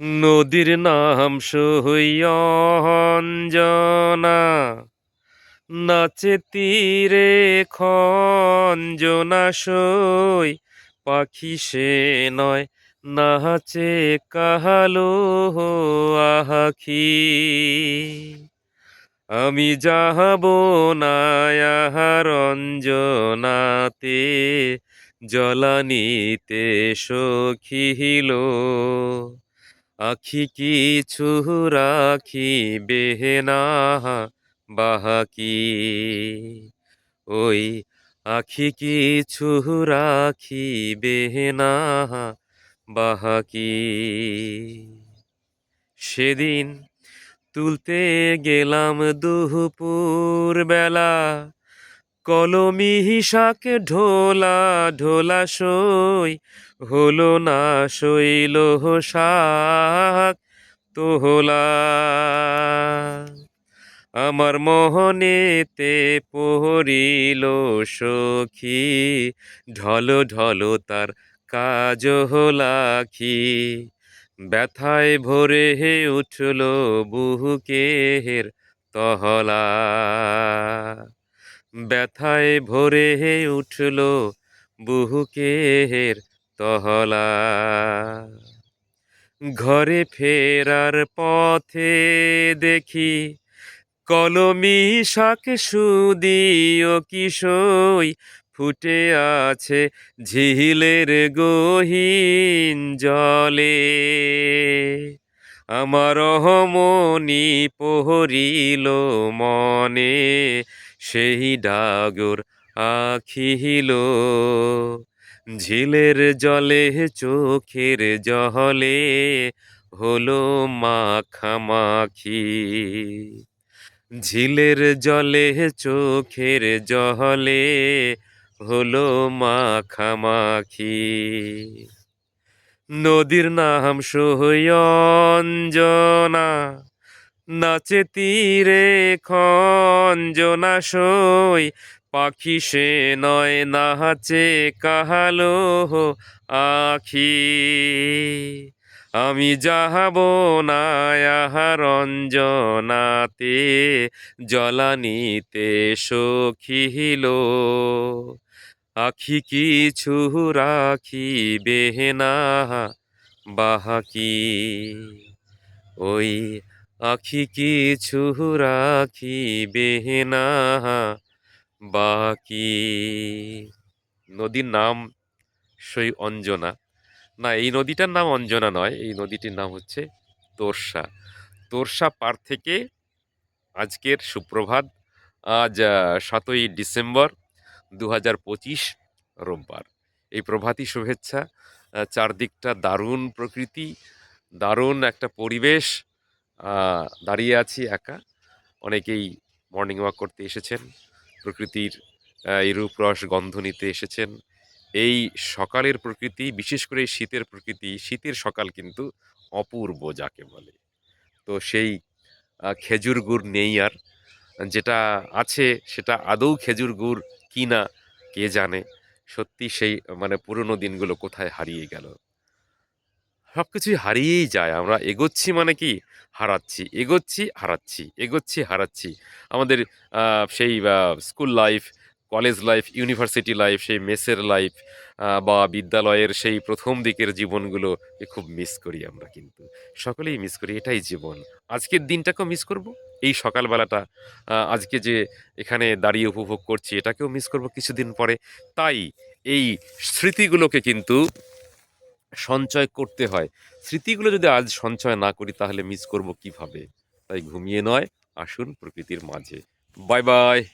নদীর নাম সহ্যঞ্জনা। নাচে তীরে খঞ্জনা সই, পাখি সে নয়, নাচে কাহালো আহাখি। আমি যাহাব না রঞ্জনাতে জলানিতে সখিল আখি কিছু রাখিবে না বাহাকি। ওই আখি কিছু রাখিবে না বাহাকি। সেদিন তুলতে গেলাম দুপুর বেলা কলমি শাক ঢোলা ঢোলা সই, হলো না শৈল শাক, তোহলা। আমার মোহনেতে পড়িল সখী, ঢল ঢল তার কাজ হলাখি ব্যথায় ভরে হে উঠল বুকের তহলা। ব্যথায় ভরে উঠল বুকের তহলা। ঘরে ফেরার পথে দেখি কলমি শাক সুদিও কিশোই ফুটে আছে ঝিলের গহীন জলে। আমার মনি পহরিল মনে সেই ডাগর আখিল ঝিলের জলে, চোখের জলে হলো মাখামাখি। ঝিলের জলে, চোখের জলে হলো মাখামাখি। নদীর নাম সোহয়ঞ্জনা নাচে তীরে খঞ্জনা সই পাখি সে নয় নাচে কাহালো আখি। আমি যাহাব না রঞ্জনাতে জলানিতে সখিল আখি কিছু রাখিবে না বাহাকি ওই আখি কিছু রাখিবে না বাকি। নদীর নাম সই অঞ্জনা। না, এই নদীটার নাম অঞ্জনা নয়, এই নদীটির নাম হচ্ছে তোরসা। তোরসা পার থেকে আজকের সুপ্রভাত, আজ সাতই ডিসেম্বর দু হাজার পঁচিশ রোববার। এই প্রভাতী শুভেচ্ছা চারদিকটা দারুণ প্রকৃতি, দারুণ একটা পরিবেশ দাঁড়িয়ে আছি একা। অনেকেই মর্নিং ওয়াক করতে এসেছেন, প্রকৃতির এই রূপরস গন্ধ নিতে এসেছেন। এই সকালের প্রকৃতি, বিশেষ করে শীতের প্রকৃতি, শীতের সকাল কিন্তু অপূর্ব যাকে বলে। তো সেই খেজুর গুড় নেই আর। যেটা আছে, সেটা আদৌ খেজুর গুড় কি না কে জানে? সত্যি সেই মানে পুরনো দিনগুলো কোথায় হারিয়ে গেল? সব কিছুই হারিয়েই যায়। আমরা এগোচ্ছি মানে কি? হারাচ্ছি। এগোচ্ছি হারাচ্ছি। এগোচ্ছি, হারাচ্ছি। আমাদের সেই school life, college life, university life, সেই মেসের লাইফ বা বিদ্যালয়ের সেই প্রথম দিকের জীবনগুলো খুব মিস করি আমরা কিন্তু। সকলেই মিস করি, এটাই জীবন। আজকের দিনটাকেও মিস করব? এই সকালবেলাটা আজকে যে এখানে দাঁড়িয়ে উপভোগ করছি, এটাকেও মিস করব কিছুদিন পরে। তাই এই স্মৃতিগুলোকে কিন্তু সঞ্চয় করতে হয়। স্মৃতিগুলো যদি আজ সঞ্চয় না করি, তাহলে মিস করব কীভাবে? তাই ঘুমিয়ে নয়, আসুন প্রকৃতির মাঝে। Bye bye